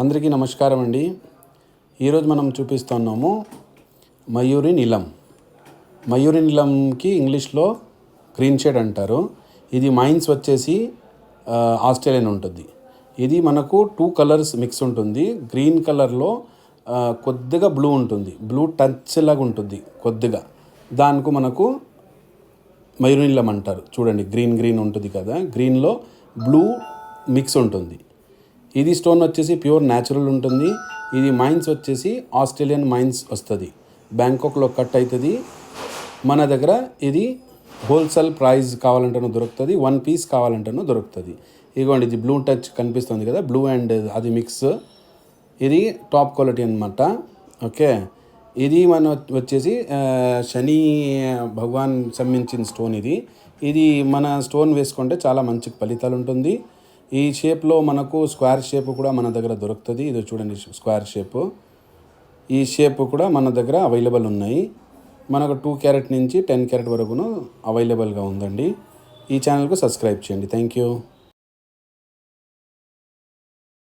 అందరికీ నమస్కారం అండి. ఈరోజు మనం చూపిస్తున్నాము మయూరి నీలం. మయూరి నీలంకి ఇంగ్లీష్లో గ్రీన్ షేడ్ అంటారు. ఇది మైన్స్ వచ్చేసి ఆస్ట్రేలియన్ ఉంటుంది. ఇది మనకు టూ కలర్స్ మిక్స్ ఉంటుంది. గ్రీన్ కలర్లో కొద్దిగా బ్లూ ఉంటుంది. బ్లూ టచ్ లాగా ఉంటుంది కొద్దిగా. దానికి మనకు మయూరి నీలం అంటారు. చూడండి గ్రీన్ గ్రీన్ ఉంటుంది కదా. గ్రీన్లో బ్లూ మిక్స్ ఉంటుంది. ఇది స్టోన్ వచ్చేసి ప్యూర్ న్యాచురల్ ఉంటుంది. ఇది మైన్స్ వచ్చేసి ఆస్ట్రేలియన్ మైన్స్ వస్తుంది. బ్యాంకాక్లో కట్ అవుతుంది మన దగ్గర ఇది హోల్సేల్ ప్రైస్ కావాలంటేనూ దొరుకుతుంది వన్ పీస్ కావాలంటేనూ దొరుకుతుంది. ఇదిగోండి ఇది బ్లూ టచ్ కనిపిస్తుంది కదా బ్లూ అండ్ అది మిక్స్. ఇది టాప్ క్వాలిటీ అన్నమాట. ఓకే. ఇది మన వచ్చేసి శని భగవాన్ సంబంధించిన స్టోన్ ఇది. ఇది మన స్టోన్ వేసుకుంటే చాలా మంచి ఫలితాలు ఉంటుంది. ఈ షేప్లో మనకు స్క్వేర్ షేప్ కూడా మన దగ్గర దొరుకుతుంది. ఇది చూడండి స్క్వేర్ షేప్ ఈ షేప్ కూడా మన దగ్గర అవైలబుల్ ఉన్నాయి. మనకు టూ క్యారెట్ నుంచి టెన్ క్యారెట్ వరకును అవైలబుల్గా ఉందండి. ఈ ఛానల్కు సబ్స్క్రైబ్ చేయండి. Thank you